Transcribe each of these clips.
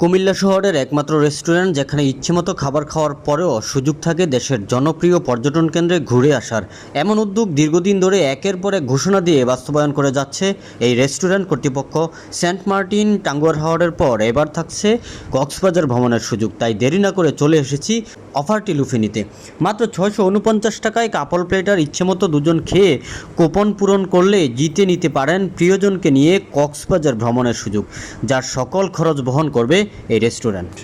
কুমিল্লা শহরের একমাত্র রেস্টুরেন্ট যেখানে ইচ্ছেমতো খাবার খাওয়ার পরেও সুযোগ থাকে দেশের জনপ্রিয় পর্যটন কেন্দ্রে ঘুরে আসার। এমন উদ্যোগ দীর্ঘদিন ধরে একের পর এক ঘোষণা দিয়ে বাস্তবায়ন করে যাচ্ছে এই রেস্টুরেন্ট কর্তৃপক্ষ। সেন্ট মার্টিন টাঙ্গুয়ার হাওয়ারের পর এবার থাকছে কক্সবাজার ভ্রমণের সুযোগ। তাই দেরি না করে চলে এসেছি অফারটি লুফে নিতে মাত্র ছয়শো উনপঞ্চাশ টাকায় কাপল প্লেটার ইচ্ছেমতো দুজন খেয়ে কোপন পূরণ করলে জিতে নিতে পারেন প্রিয়জনকে নিয়ে কক্সবাজার ভ্রমণের সুযোগ, যার সকল খরচ বহন করবে এই রেস্টুরেন্ট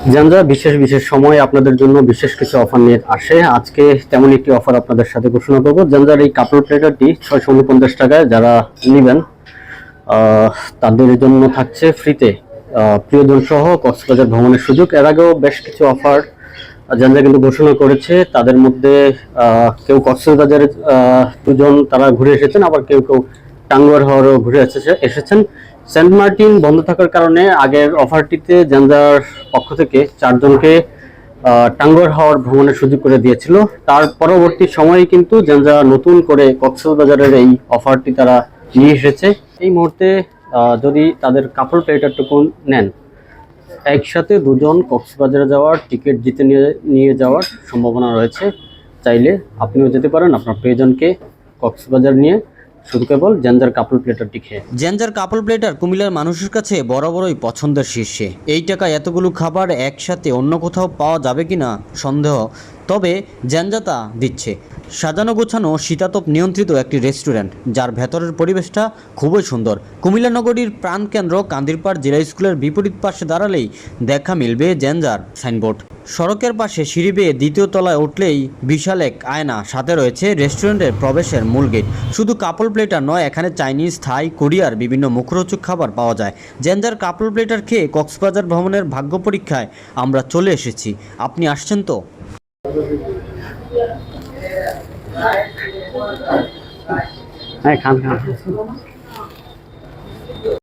জানজা বিশেষ বিশেষ সময় আপনাদের জন্য বিশেষ কিছু অফার নিয়ে আসে। আজকে তেমন একটি অফার আপনাদের সাথে ঘোষণা করব। জানজার এই কাপড় প্লেটারটি ছয়শো উনপঞ্চাশ টাকায় যারা নেবেন তাদের জন্য থাকছে ফ্রিতে প্রিয়জন সহ কক্সবাজার ভ্রমণের সুযোগ। এর আগেও বেশ কিছু অফার জানজা কিন্তু ঘোষণা করেছে। তাদের মধ্যে কেউ কক্সবাজারে আহ, দুজন তারা ঘুরে এসেছেন আবার কেউ কেউ টাঙ্গুয়ার হাওয়ারও ঘুরে এসেছে এসেছেন। সেন্ট মার্টিন বন্ধ থাকার কারণে আগের অফারটিতে জানজার পক্ষ থেকে চারজনকে টাঙ্গর হাওয়ার ভ্রমণের সুযোগ করে দিয়েছিল। তার পরবর্তী সময়ে কিন্তু জানজা নতুন করে কক্সবাজারের এই অফারটি তারা নিয়ে এসেছে। এই মুহূর্তে যদি তাদের কাপড় প্লেটারটুকু নেন, একসাথে দুজন কক্সবাজারে যাওয়ার টিকিট জিতে নিয়ে নিয়ে যাওয়ার সম্ভাবনা রয়েছে। চাইলে আপনিও যেতে পারেন, আপনার প্রিয়জনকে কক্সবাজার নিয়ে। শুধু কেবল জেঞ্জার কাপল প্লেটারটি খেয়ে। জেঞ্জার কাপল প্লেটার কুমিল্লার মানুষের কাছে বরাবরই পছন্দের শীর্ষে। এই টাকা এতগুলো খাবার একসাথে অন্য কোথাও পাওয়া যাবে কিনা সন্দেহ তবে জেঞ্জাতা দিচ্ছে। সাজানো গোছানো শীতাতপ নিয়ন্ত্রিত একটি রেস্টুরেন্ট, যার ভেতরের পরিবেশটা খুবই সুন্দর। কুমিল্লা নগরীর প্রাণকেন্দ্র কান্দিরপাড় জেলা স্কুলের বিপরীত পাশে দাঁড়ালেই দেখা মিলবে জেঞ্জার সাইনবোর্ড। সড়কের পাশে সিঁড়ি বেয়ে দ্বিতীয় তলায় উঠলেই বিশাল এক আয়না, সাথে রয়েছে রেস্টুরেন্টের প্রবেশের মূল গেট। শুধু কাপল প্লেটার নয়, এখানে চাইনিজ, থাই, কোরিয়ার বিভিন্ন মুখরোচক খাবার পাওয়া যায়। জেঞ্জার কাপল প্লেটার খেয়ে কক্সবাজার ভ্রমণের ভাগ্য পরীক্ষায় আমরা চলে এসেছি। আপনি আসছেন তো? হ্যাঁ খান খান